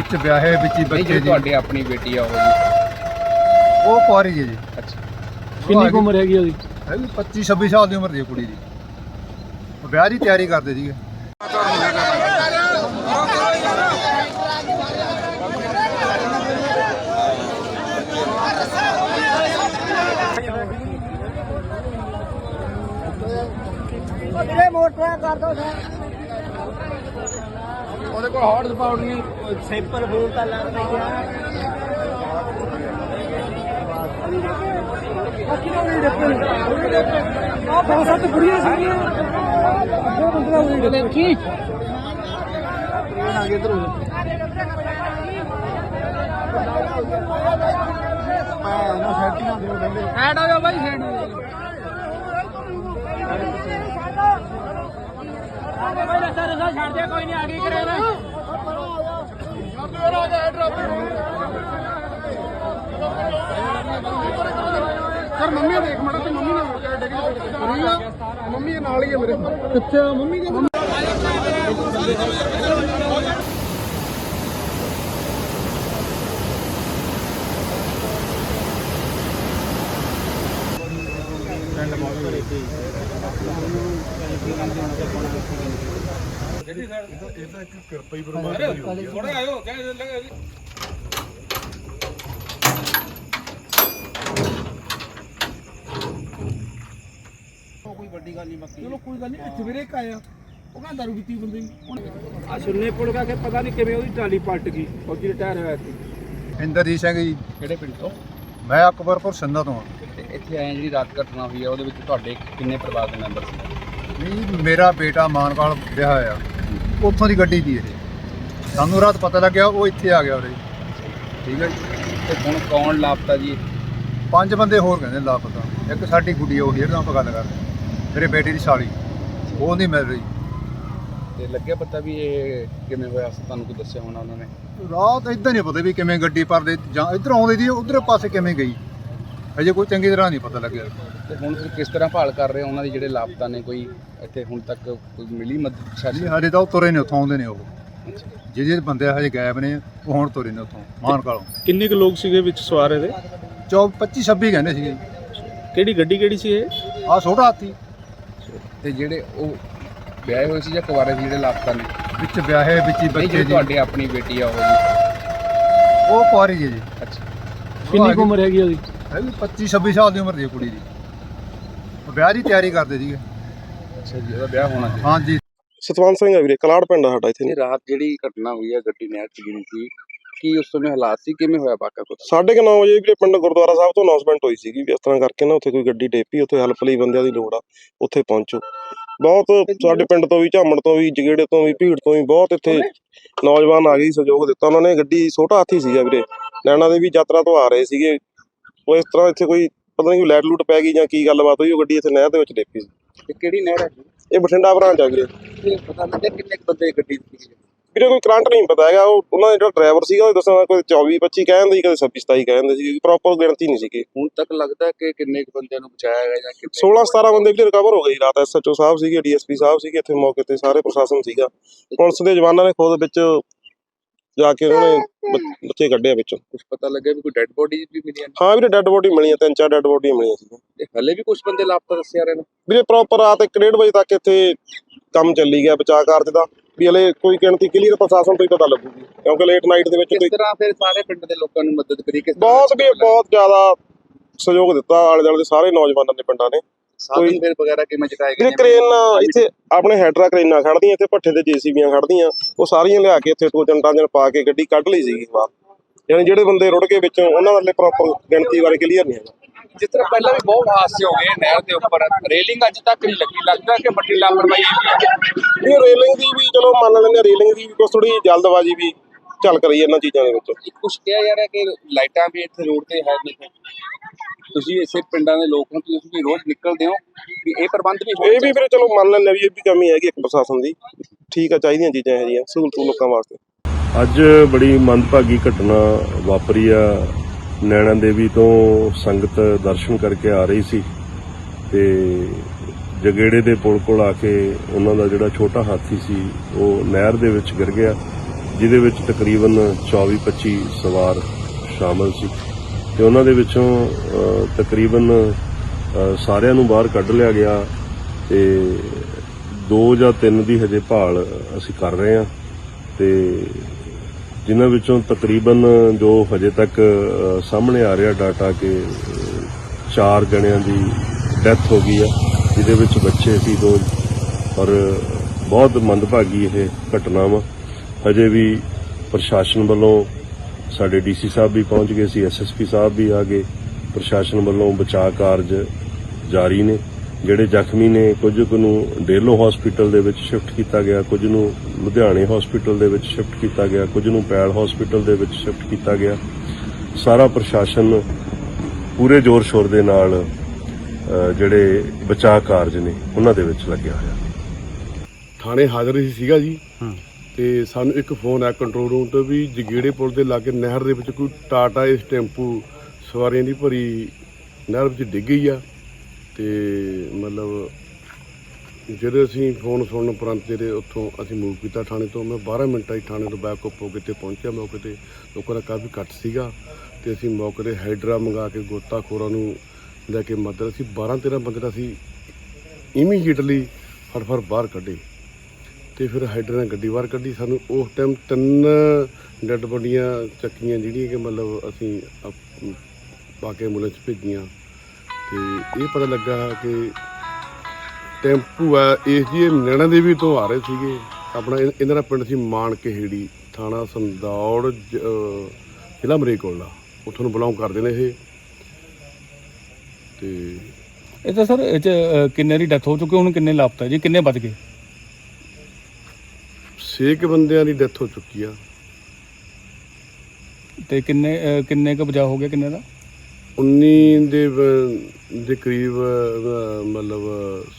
ਵਿੱਚ ਵਿਆਹੇ ਵਿੱਚ ਹੀ ਨਹੀਂ ਬੱਚੇ ਜਿਹੜੀ ਜੀ। ਤੁਹਾਡੀ ਆਪਣੀ ਬੇਟੀ ਆ ਉਹ ਜੀ। ਉਹ ਕੁਆਰੀ ਜੀ ਜੀ। ਅੱਛਾ। ਕਿੰਨੀ ਕੁ ਉਮਰ ਹੈਗੀ ਉਹਦੀ? ਹੈਗੀ 25 26 ਸਾਲ ਦੀ ਉਮਰ ਦੀ ਹੈ ਕੁੜੀ ਦੀ। ਉਹ ਵਿਆਹ ਦੀ ਤਿਆਰੀ ਕਰਦੇ ਸੀਗੇ। ਉਹਦੇ ਕੋਲ ਹੌਟ ਸਪਾਉਟ ਨਹੀਂ ਸੈਂਪਲ ਫੋਨ ਤਾਂ ਲੱਗ ਗਿਆ ਆ। ਬਹੁਤ ਸੱਤ ਕੁੜੀਆਂ ਸੀਗੀਆਂ। ਦੋ ਬੰਦਰਾ ਹੋਈ ਦੇਖੀ ਹੈਡ ਆ ਜਾਓ ਬਾਈ ਹੈਡ ਬਾਈ ਰਸਾ ਰਸਾ ਛੱਡ ਦੇ ਕੋਈ ਨਹੀਂ ਆ ਗਈ ਕਰੇ ਨਾ ਸਰ ਮੰਮੀ ਦੇਖ ਮੜਾ ਤੇ ਮੰਮੀ ਨਾਲ ਡਿੱਗ ਪਈ ਮੰਮੀ ਇਹ ਨਾਲ ਹੀ ਹੈ ਮੇਰੇ ਅੱਛਾ ਮੰਮੀ ਕਹਿੰਦੀ ਚਲੋ ਕੋਈ ਗੱਲ ਨਹੀਂ ਸਵੇਰੇ ਕ ਆਇਆ। ਉਹ ਕਹਿੰਦਾ ਦਾਰੂ ਪੀਤੀ ਬੰਦੇ ਆ ਸੁਣਨੇ ਪੁਲ ਕਾ ਕੇ ਪਤਾ ਨਹੀਂ ਕਿਵੇਂ ਉਹਦੀ ਟਰਾਲੀ ਪਲਟ ਗਈ ਫੌਜੀ ਰਿਟਾਇਰ ਹੋਇਆ ਸੀ। ਇੰਦਰਜੀਤ ਸਿੰਘ ਜੀ। ਕਿਹੜੇ ਪਿੰਡ ਤੋਂ? ਮੈਂ ਅਕਬਰਪੁਰ ਸੰਧਾ ਤੋਂ ਹਾਂ। ਤੇ ਇੱਥੇ ਆਏ ਜਿਹੜੀ ਰਾਤ ਘਟਨਾ ਹੋਈ ਆ ਉਹਦੇ ਵਿੱਚ ਤੁਹਾਡੇ ਕਿੰਨੇ ਪਰਿਵਾਰ ਦੇ ਮੈਂਬਰ ਸੀ? ਨਹੀਂ ਮੇਰਾ ਬੇਟਾ ਮਾਨਵਾਲ ਵਿਆਹ ਹੋਇਆ। ਉੱਥੋਂ ਦੀ ਗੱਡੀ ਦੀ ਇਹ। ਸਾਨੂੰ ਰਾਤ ਪਤਾ ਲੱਗਿਆ ਉਹ ਇੱਥੇ ਆ ਗਿਆ ਉਰੇ। ਠੀਕ ਹੈ ਜੀ। ਤੇ ਹੁਣ ਕੌਣ ਲਾਪਤਾ ਜੀ? ਪੰਜ ਬੰਦੇ ਹੋਰ ਕਹਿੰਦੇ ਲਾਪਤਾ। ਇੱਕ ਸਾਡੀ ਗੁੱਡੀ ਉਹ ਹੀਰ ਨਾਲ ਆਪਾਂ ਗੱਲ ਕਰਦੇ ਮੇਰੇ ਬੇਟੇ ਦੀ ਸਾਲੀ। ਉਹ ਨਹੀਂ ਮਿਲ ਰਹੀ। ਤੇ ਲੱਗਿਆ ਪਤਾ ਵੀ ਇਹ ਕਿਵੇਂ ਹੋਇਆ ਤੁਹਾਨੂੰ ਕੋਈ ਦੱਸਿਆ ਹੋਣਾ ਉਹਨਾਂ ਨੇ? ਰਾਤ ਇਦਾਂ ਨਹੀਂ ਪਤਾ ਵੀ ਕਿਵੇਂ ਗੱਡੀ ਪਰਦੇ ਜਾਂ ਇੱਧਰ ਆਉਂਦੀ ਦੀ ਉਧਰ ਪਾਸੇ ਕਿਵੇਂ ਗਈ। ਅਜੇ ਕੋਈ ਚੰਗੀ ਤਰ੍ਹਾਂ ਨਹੀਂ ਪਤਾ ਲੱਗਿਆ। ਤੇ ਹੁਣ ਫਿਰ ਕਿਸ ਤਰ੍ਹਾਂ ਭਾਲ ਕਰ ਰਹੇ ਹੋ ਉਹਨਾਂ ਦੇ ਜਿਹੜੇ ਲਾਪਤਾ ਨੇ ਕੋਈ ਇੱਥੇ ਹੁਣ ਤੱਕ ਕੋਈ ਮਿਲੀ ਮਦਦ ਜੀ ਸ਼ਾਇਦ ਹਜੇ ਤਾਂ ਉਹ ਤੁਰੇ ਨੇ ਉੱਥੋਂ ਆਉਂਦੇ ਨੇ ਉਹ। ਜਿਹੜੇ ਬੰਦੇ ਹਜੇ ਗਾਇਬ ਨੇ ਉਹ ਹੁਣ ਤੁਰੇ ਨੇ ਉੱਥੋਂ ਮਾਨਕਾਲੋਂ ਕਿੰਨੇ ਕੁ ਲੋਕ ਸੀਗੇ ਵਿੱਚ ਸਵਾਰ ਇਹਦੇ? ਚੌਕ 25 26 ਕਹਿੰਦੇ ਸੀਗੇ। ਕਿਹੜੀ ਗੱਡੀ ਕਿਹੜੀ ਸੀ ਇਹ? ਆ ਛੋਟਾ ਹਾਥੀ। ਤੇ ਜਿਹੜੇ ਉਹ ਵਿਆਹੇ ਹੋਏ ਸੀ ਜਾਂ ਕੁਵਾਰੇ ਸੀ ਜਿਹੜੇ ਲਾਪਤਾ ਨੇ? ਵਿੱਚ ਵਿਆਹੇ ਵਿੱਚ ਹੀ ਬੱਚੇ ਜਿਹੜੀ ਜੀ। ਤੁਹਾਡੀ ਆਪਣੀ ਬੇਟੀ ਆ ਉਹ ਜੀ ਉਹ ਕੁਆਰੀ ਜੀ ਜੀ। ਅੱਛਾ। ਕਿੰਨੀ ਕੁ ਉਮਰ ਹੈਗੀ ਉਹਦੀ? ਹੈਗੀ 25 26 ਸਾਲ ਦੀ ਉਮਰ ਦੀ ਹੈ ਕੁੜੀ ਦੀ। ਉਹ ਵਿਆਹ ਦੀ ਤਿਆਰੀ ਕਰਦੇ ਸੀਗੇ। ਅੱਛਾ ਜੀ ਉਹਦਾ ਵਿਆਹ ਹੋਣਾ ਸੀ। ਹਾਂਜੀ। ਸਤਵੰਤ ਸਿੰਘ ਆ ਵੀਰੇ ਕਲਾੜ ਪਿੰਡ ਆ ਸਾਡਾ ਇੱਥੇ। ਇਹ ਰਾਤ ਜਿਹੜੀ ਘਟਨਾ ਹੋਈ ਹੈ ਗੱਡੀ ਨਹਿਰ ਚ ਗਿਰੀ ਸੀ ਕੀ ਉਸ ਸਮੇਂ ਹਾਲਾਤ ਸੀ ਕਿਵੇਂ ਹੋਇਆ ਵਾਕਾ ਕੁਝ ਸਾਢੇ ਕੁ ਨੌ ਵਜੇ ਵੀਰੇ ਪਿੰਡ ਗੁਰਦੁਆਰਾ ਸਾਹਿਬ ਤੋਂ ਅਨਾਉਂਸਮੈਂਟ ਹੋਈ ਸੀਗੀ ਵੀ ਇਸ ਤਰ੍ਹਾਂ ਕਰਕੇ ਨਾ ਉੱਥੇ ਕੋਈ ਗੱਡੀ ਡੇਪੀ ਉੱਥੇ ਹੈਲਪ ਲਈ ਬੰਦਿਆਂ ਦੀ ਲੋੜ ਆ ਉੱਥੇ ਪਹੁੰਚੋ। ਬਹੁਤ ਸਾਡੇ ਪਿੰਡ ਤੋਂ ਵੀ ਝਾਮਣ ਤੋਂ ਵੀ ਜਗੇੜੇ ਤੋਂ ਵੀ ਭੀੜ ਤੋਂ ਵੀ ਬਹੁਤ ਇੱਥੇ ਨੌਜਵਾਨ ਆ ਗਏ ਸਹਿਯੋਗ ਦਿੱਤਾ। ਉਹਨਾਂ ਨੇ ਗੱਡੀ ਛੋਟਾ ਹਾਥੀ ਸੀਗਾ ਵੀਰੇ। ਨੈਣਾ ਦੇ ਵੀ ਯਾਤਰਾ ਤੋਂ ਆ ਰਹੇ ਸੀਗੇ। ਉਹ ਇਸ ਤਰ੍ਹਾਂ ਇੱਥੇ ਕੋਈ ਪਤਾ ਨਹੀਂ ਕੋਈ ਲੈਟ ਲੂਟ ਪੈ ਗਈ ਜਾਂ ਕੀ ਗੱਲਬਾਤ ਹੋਈ ਉਹ ਗੱਡੀ ਇੱਥੇ ਨਹਿਰ ਦੇ ਵਿੱਚ ਡੇਪੀ ਸੀ। ਤੇ ਕਿਹੜੀ ਨਹਿਰ ਹੈ ਜੀ? ਇਹ ਬਠਿੰਡਾ ਬ੍ਰਾਂਚ ਆ ਵੀਰੇ। ਇਹ ਪਤਾ ਲੱਗਿਆ ਕਿੰਨੇ ਕੁ ਬੰਦੇ ਗੱਡੀ ਵਿੱਚ ਸੀ। ਵੀਰੇ ਕੋਈ ਕਰੰਟ ਨਹੀਂ ਪਤਾ ਹੈਗਾ। ਉਹ ਉਹਨਾਂ ਦਾ ਜਿਹੜਾ ਡਰਾਈਵਰ ਸੀਗਾ ਉਹ ਦੱਸਣਾ ਕੋਈ 24 25 ਕਹਿੰਦੇ ਸੀ ਕਦੇ 26 27 ਕਹਿੰਦੇ ਸੀ ਪ੍ਰੋਪਰ ਗਿਣਤੀ ਨਹੀਂ ਸੀਗੀ। ਹੁਣ ਤੱਕ ਲੱਗਦਾ ਕਿ ਕਿੰਨੇ ਕੁ ਬੰਦਿਆਂ ਨੂੰ ਬਚਾਇਆ ਗਿਆ ਜਾਂ ਕਿੰਨੇ 16 17 ਬੰਦੇ ਵੀ ਰਿਕਵਰ ਹੋ ਗਏ ਜੀ ਰਾਤ ਐਸਐਚਓ ਸਾਹਿਬ ਸੀਗੇ ਡੀਐਸਪੀ ਸਾਹਿਬ ਸੀਗੇ ਇੱਥੇ ਮੌਕੇ ਤੇ ਸਾਰੇ ਪ੍ਰਸ਼ਾਸਨ ਸੀਗਾ। ਪੁਲਿਸ ਦੇ ਜਵਾਨਾਂ ਨੇ ਖੁਦ ਵਿੱਚ ਜਾ ਕੇ ਉਹਨਾਂ ਨੇ ਬ- ਬੱਚੇ ਕੱਢਿਆ ਵਿੱਚੋਂ। ਕੁਝ ਪਤਾ ਲੱਗਿਆ ਵੀ ਕੋਈ ਡੈੱਡ ਬੋਡੀ ਵੀ ਮਿਲੀਆਂ ਨੇ ਹਾਂ ਵੀਰੇ ਡੈੱਡ ਬੋਡੀ ਮਿਲੀਆਂ ਤਿੰਨ ਚਾਰ ਡੈੱਡ ਬੋਡੀਆਂ ਮਿਲੀਆਂ ਸੀ। ਤੇ ਹਲੇ ਵੀ ਕੁਝ ਬੰਦੇ ਲਾਪਤਾ ਦੱਸਿਆ ਰਹੇ ਨੇ ਵੀਰੇ ਪ੍ਰੋਪਰ ਰਾਤ 1:30 ਵਜੇ ਤੱਕ ਇੱਥੇ ਕੰਮ ਚੱਲੀ ਗਿਆ ਬਚਾਅ ਕਾਰਜ ਦਾ। ਵੀ ਹਲੇ ਕੋਈ ਗਿਣਤੀ ਕਲੀਅਰ ਪ੍ਰਸ਼ਾਸਨ ਤੋਂ ਹੀ ਪਤਾ ਲੱਗੂਗੀ ਕਿਉਂਕਿ ਲੇਟ ਨਾਈਟ ਦੇ ਵਿੱਚ ਕਿਸ ਤਰ੍ਹਾਂ ਫਿਰ ਸਾਰੇ ਪਿੰਡ ਦੇ ਲੋਕਾਂ ਨੂੰ ਮਦਦ ਕਰੀ ਕਿਸ ਤਰ੍ਹਾਂ ਬਹੁਤ ਵੀ ਬਹੁਤ ਜ਼ਿਆਦਾ ਸਹਿਯੋਗ ਦਿੱਤਾ ਆਲੇ ਦੁਆਲੇ ਦੇ ਸਾਰੇ ਨੌਜਵਾਨਾਂ ਨੇ ਪਿੰਡਾਂ ਨੇ। ਸਾਧਨ ਫਿਰ ਵਗੈਰਾ ਕਿਵੇਂ ਚੁਕਾਏ ਗਏ ਵੀਰੇ ਕਰੇਨ ਇੱਥੇ ਆਪਣੇ ਹੈਡਰਾ ਕਰੇਨਾਂ ਖੜਦੀਆਂ ਇੱਥੇ ਭੱਠੇ ਤੇ ਜੀਸੀਬੀਆਂ ਖੜਦੀਆਂ ਉਹ ਸਾਰੀਆਂ ਲਿਆ ਕੇ ਇੱਥੇ ਟੋਜਨ ਟਾਜਨ ਪਾ ਕੇ ਗੱਡੀ ਕੱਢ ਲਈ ਸੀਗੀ ਬਾਹਰ। ਯਾਨੀ ਜਿਹੜੇ ਬੰਦੇ ਰੁੜ ਗਏ ਵਿੱਚੋਂ ਉਹਨਾਂ ਵਾਲੇ ਪ੍ਰੋਪਰ ਗਿਣਤੀ ਬਾਰੇ ਕਲੀਅਰ ਨਹੀਂ ਹੈਗਾ। ਜਿਸ ਤਰ੍ਹਾਂ ਪਹਿਲਾਂ ਵੀ ਬਹੁਤ ਹਾਦਸੇ ਹੋ ਗਏ ਨਹਿਰ ਦੇ ਉੱਪਰ ਰੇਲਿੰਗ ਅੱਜ ਤੱਕ ਨਹੀਂ ਲੱਗੀ। ਲੱਗਦਾ ਕਿ ਵੱਡੀ ਲਾਪਰਵਾਹੀ ਹੈ। ਇਹ ਰੇਲਿੰਗ ਦੀ ਵੀ ਚਲੋ ਮੰਨ ਲੈਂਦੇ ਰੇਲਿੰਗ ਦੀ ਵੀ ਕੁਛ ਥੋੜੀ ਜਲਦਬਾਜ਼ੀ ਵੀ ਚੱਲ ਕਰੀ ਇਹਨਾਂ ਚੀਜ਼ਾਂ ਦੇ ਵਿੱਚ। ਕੁਝ ਕਿਹਾ ਜਾ ਰਿਹਾ ਕਿ ਲਾਈਟਾਂ ਵੀ ਇੱਥੇ ਰੋਡ ਤੇ ਹੈ ਨਹੀਂ। ਤੁਸੀਂ ਇਸੇ ਪਿੰਡਾਂ ਦੇ ਲੋਕ ਹੋ ਤੁਸੀਂ ਵੀ ਰੋਜ਼ ਨਿਕਲਦੇ ਹੋ ਵੀ ਇਹ ਪ੍ਰਬੰਧ ਵੀ ਹੋਣੇ ਇਹ ਵੀ ਫਿਰ ਚਲੋ ਮੰਨ ਲੈਂਦੇ ਵੀ ਇਹ ਵੀ ਕਮੀ ਹੈਗੀ ਇੱਕ ਪ੍ਰਸ਼ਾਸਨ ਦੀ। ਠੀਕ ਆ ਚਾਹੀਦੀਆਂ ਚੀਜ਼ਾਂ ਇਹ ਜੀਆਂ ਸਹੂਲਤ ਲੋਕਾਂ ਵਾਸਤੇ। ਅੱਜ ਬੜੀ ਮੰਦਭਾਗੀ ਘਟਨਾ ਵਾਪਰੀ ਆ। ਨੈਣਾ ਦੇਵੀ ਤੋਂ ਸੰਗਤ ਦਰਸ਼ਨ ਕਰਕੇ ਆ ਰਹੀ ਸੀ ਤੇ ਜਗੇੜੇ ਦੇ ਪੁਲ ਕੋਲ ਆ ਕੇ ਉਹਨਾਂ ਦਾ ਜਿਹੜਾ ਛੋਟਾ ਹਾਥੀ ਸੀ ਉਹ ਨਹਿਰ ਦੇ ਵਿੱਚ ਗਿਰ ਗਿਆ ਜਿਹਦੇ ਵਿੱਚ ਤਕਰੀਬਨ 24-25 ਸਵਾਰ ਸ਼ਾਮਲ ਸੀ। ਤੇ ਉਹਨਾਂ ਦੇ ਵਿੱਚੋਂ ਤਕਰੀਬਨ ਸਾਰਿਆਂ ਨੂੰ ਬਾਹਰ ਕੱਢ ਲਿਆ ਗਿਆ ਤੇ ਦੋ ਜਾਂ ਤਿੰਨ ਦੀ ਹਜੇ ਭਾਲ ਅਸੀਂ ਕਰ ਰਹੇ ਹਾਂ ਤੇ ਜਿਨ੍ਹਾਂ ਵਿੱਚੋਂ ਤਕਰੀਬਨ ਜੋ ਹਜੇ ਤੱਕ ਸਾਹਮਣੇ ਆ ਰਿਹਾ ਡਾਟਾ ਕਿ ਚਾਰ ਜਣਿਆਂ ਦੀ ਡੈਥ ਹੋ ਗਈ ਆ, ਜਿਹਦੇ ਵਿੱਚ ਬੱਚੇ ਸੀ ਦੋ ਔਰ ਬਹੁਤ ਮੰਦਭਾਗੀ ਇਹ ਘਟਨਾ ਵਾ। ਹਜੇ ਵੀ ਪ੍ਰਸ਼ਾਸਨ ਵੱਲੋਂ ਸਾਡੇ ਡੀਸੀ ਸਾਹਿਬ ਵੀ ਪਹੁੰਚ ਗਏ ਸੀ ਐਸਐਸਪੀ ਸਾਹਿਬ ਵੀ ਆ ਗਏ ਪ੍ਰਸ਼ਾਸਨ ਵੱਲੋਂ ਬਚਾਅ ਕਾਰਜ ਜਾਰੀ ਨੇ ਜਿਹੜੇ ਜ਼ਖਮੀ ਨੇ ਕੁਝ ਕੁ ਨੂੰ ਡੇਲੋ ਹਸਪੀਟਲ ਦੇ ਵਿੱਚ ਸ਼ਿਫਟ ਕੀਤਾ ਗਿਆ ਕੁਝ ਨੂੰ ਲੁਧਿਆਣੇ ਹਸਪੀਟਲ ਦੇ ਵਿੱਚ ਸ਼ਿਫਟ ਕੀਤਾ ਗਿਆ ਕੁਝ ਨੂੰ ਪੈਲ ਹਸਪੀਟਲ ਦੇ ਵਿੱਚ ਸ਼ਿਫਟ ਕੀਤਾ ਗਿਆ। ਸਾਰਾ ਪ੍ਰਸ਼ਾਸਨ ਪੂਰੇ ਜ਼ੋਰ ਸ਼ੋਰ ਦੇ ਨਾਲ ਜਿਹੜੇ ਬਚਾਅ ਕਾਰਜ ਨੇ ਉਹਨਾਂ ਦੇ ਵਿੱਚ ਲੱਗਿਆ ਹੋਇਆ। ਥਾਣੇ ਹਾਜ਼ਰ ਹੀ ਸੀਗਾ ਜੀ। ਤੇ ਸਾਨੂੰ ਇੱਕ ਫੋਨ ਆ ਕੰਟਰੋਲ ਰੂਮ ਤੋਂ ਵੀ ਜਗੀੜੇ ਪੁਲ ਦੇ ਲਾਗੇ ਨਹਿਰ ਦੇ ਵਿੱਚ ਕੋਈ ਟਾਟਾ ਇਸ ਟੈਂਪੂ ਸਵਾਰੀਆਂ ਦੀ ਭਰੀ ਨਹਿਰ ਵਿੱਚ ਡਿੱਗ ਗਈ ਆ। ਤੇ ਮਤਲਬ ਜਦੋਂ ਅਸੀਂ ਫੋਨ ਸੁਣਨ ਉਪਰੰਤ ਜਿਹੜੇ ਉੱਥੋਂ ਅਸੀਂ ਮੂਵ ਕੀਤਾ ਥਾਣੇ ਤੋਂ, ਮੈਂ 12 ਮਿੰਟਾਂ ਹੀ ਥਾਣੇ ਤੋਂ ਬੈਕ ਅਪ ਹੋ ਕੇ ਤੇ ਪਹੁੰਚਿਆ। ਮੌਕੇ ਤੇ ਲੋਕਾਂ ਦਾ ਕਾਫੀ ਘੱਟ ਸੀਗਾ ਤੇ ਅਸੀਂ ਮੌਕੇ ਤੇ ਹਾਈਡਰਾ ਮੰਗਾ ਕੇ ਗੋਤਾਖੋਰਾਂ ਨੂੰ ਲੈ ਕੇ ਮਦਦ ਅਸੀਂ 12 13 ਬੰਦੇ ਦਾ ਅਸੀਂ ਇਮੀਡੀਏਟਲੀ ਫਟਫਟ ਬਾਹਰ ਕੱਢੇ। ਤੇ ਫਿਰ ਹਾਈਡਰ ਨੇ ਗੱਡੀ ਬਾਹਰ ਕੱਢੀ ਸਾਨੂੰ। ਉਸ ਟਾਈਮ ਤਿੰਨ ਡੈੱਡ ਬੋਡੀਆਂ ਚੱਕੀਆਂ ਜਿਹੜੀਆਂ ਕਿ ਮਤਲਬ ਅਸੀਂ ਪਾ ਕੇ ਐਂਬੂਲੈਂਸ ਭੇਜੀਆਂ। ਤੇ ਇਹ ਪਤਾ ਲੱਗਾ ਕਿ ਟੈਂਪੂ ਆ, ਇਸ ਜੀ ਇਹ ਨੈਣਾ ਦੇਵੀ ਤੋਂ ਆ ਰਹੇ ਸੀਗੇ। ਆਪਣਾ ਇਹਨਾਂ ਦਾ ਪਿੰਡ ਸੀ ਮਾਨ ਕਹੇੜੀ ਥਾਣਾ ਸੰਦੌੜ, ਜ- ਅਹ, ਜ਼ਿਲ੍ਹਾ ਮਰੇਕੋਲਾ ਉੱਥੋਂ ਨੂੰ ਬਿਲੋਂਗ ਕਰਦੇ ਨੇ ਇਹ। ਤੇ ਇਹ ਤਾਂ ਸਰ, ਇਹ 'ਚ ਕਿੰਨੇ ਦੀ ਡੈਥ ਹੋ ਚੁੱਕੀ ਹੁਣ ਕਿੰਨੇ ਲਾਪਤਾ ਜੀ? ਕਿੰਨੇ ਬਚ ਗਏ? ਛੇ ਕੁ ਬੰਦਿਆਂ ਦੀ ਡੈਥ ਹੋ ਚੁੱਕੀ ਆ। ਤੇ ਕਿੰਨੇ ਕਿੰਨੇ ਕੁ ਬਚਾਅ ਹੋ ਗਿਆ ਕਿੰਨੇ ਦਾ? 19 ਦੇ ਵ- ਦੇ ਕਰੀਬ ਮਤਲਬ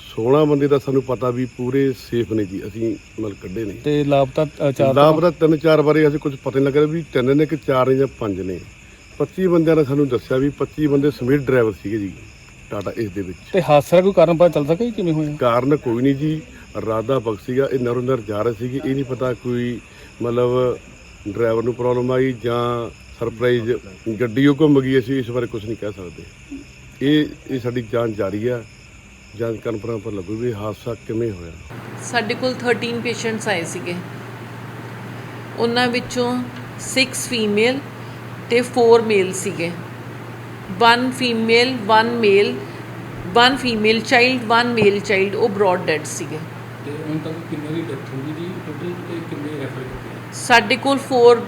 16 ਬੰਦੇ ਦਾ ਸਾਨੂੰ ਪਤਾ ਵੀ ਪੂਰੇ ਸੇਫ ਨੇ ਜੀ ਅਸੀਂ ਮਤਲਬ ਕੱਢੇ ਨੇ। ਤੇ ਲਾਪਤਾ ਅ, ਚਾਰ ਲਾਭ ਦਾ ਤਿੰਨ ਚਾਰ ਬਾਰੇ ਅਸੀਂ ਕੁਝ ਪਤਾ ਨਹੀਂ ਲੱਗ ਰਿਹਾ ਵੀ ਤਿੰਨ ਨੇ ਕਿ ਚਾਰ ਨੇ ਜਾਂ ਪੰਜ ਨੇ। 25 ਬੰਦਿਆਂ ਨੇ ਸਾਨੂੰ ਦੱਸਿਆ ਵੀ 25 ਬੰਦੇ ਸਮੀਰ ਡਰਾਈਵਰ ਸੀਗੇ ਜੀ। ਟਾਟਾ ਇਸ ਦੇ ਵਿੱਚ। ਤੇ ਹਾਦਸੇ ਦਾ ਕੋਈ ਕਾਰਨ ਪਤਾ ਚੱਲ ਸਕਿਆ ਜੀ ਕਿਵੇਂ ਹੋਇਆ? ਕਾਰਨ ਕੋਈ ਨਹੀਂ ਜੀ। ਰਾਦਾ ਬਖ ਸੀਗਾ ਇਹ ਨਰੋਂ ਨਰ ਜਾ ਰਹੇ ਸੀਗੇ। ਇਹ ਨਹੀਂ ਪਤਾ ਕੋਈ ਮਤਲਬ ਡਰਾਈਵਰ ਨੂੰ ਪ੍ਰੋਬਲਮ ਆਈ ਜਾਂ ਸਰਪ੍ਰਾਈਜ਼ ਗੱਡੀ ਉਹ ਘੁੰਮ ਗਈ ਅਸੀਂ ਇਸ ਬਾਰੇ ਕੁਝ ਨਹੀਂ ਕਹਿ ਸਕਦੇ। ਇਹ ਇਹ ਸਾਡੀ ਜਾਂਚ ਜਾਰੀ ਆ। ਜਾਂਚ ਕਰਨ ਪਰ ਲੱਗੂ ਵੀ ਹਾਦਸਾ ਕਿਵੇਂ ਹੋਇਆ। ਸਾਡੇ ਕੋਲ 13 ਪੇਸ਼ੈਂਟਸ ਆਏ ਸੀਗੇ। ਉਹਨਾਂ ਵਿੱਚੋਂ 6 ਫੀਮੇਲ ਤੇ 4 ਮੇਲ ਸੀਗੇ। 1 female 1 male 1 female child 1 male child ਉਹ ਬ੍ਰੌਡ ਡੈਡ ਸੀਗੇ। ਤੇ ਹੁਣ ਤੱਕ ਕਿੰਨੇ ਦੀ ਡੈਥ ਹੋ ਗਈ ਜੀ? ਟੋਟਲ ਤੇ ਕਿੰਨੇ ਰੈਫਰ ਕੀਤੇ ਸਾਡੇ ਕੋਲ 4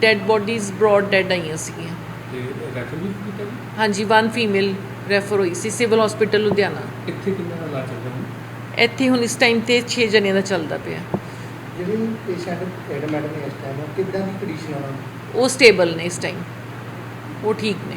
ਡੈਡ ਬੋਡੀਜ਼ ਬ੍ਰੌਡ ਡੈਡ ਆਈਆਂ ਸੀਗੀਆਂ। ਤੇ ਰੈਫਰ ਵੀ ਕੀਤਾ ਜੀ? ਹਾਂਜੀ 1 ਫੀਮੇਲ ਰੈਫਰ ਹੋਈ ਸੀ ਸਿਵਲ ਹਸਪੀਟਲ ਲੁਧਿਆਣਾ। ਇੱਥੇ ਕਿੰਨਾ ਦਾ ਇਲਾਜ ਚੱਲ ਰਿਹਾ ਹੁਣ? ਇੱਥੇ ਹੁਣ ਇਸ ਟਾਈਮ ਤੇ 6 ਜਣਿਆਂ ਦਾ ਚੱਲਦਾ ਪਿਆ। ਜਿਹੜੀ ਪੇਸ਼ੈਂਟ ਐਡਮਿਟ ਨੇ ਇਸ ਟਾਈਮ ਕਿੱਦਾਂ ਦੀ ਕੰਡੀਸ਼ਨ ਦੀ? ਉਹ ਸਟੇਬਲ ਨੇ ਇਸ ਟਾਈਮ ਉਹ ਠੀਕ ਨੇ।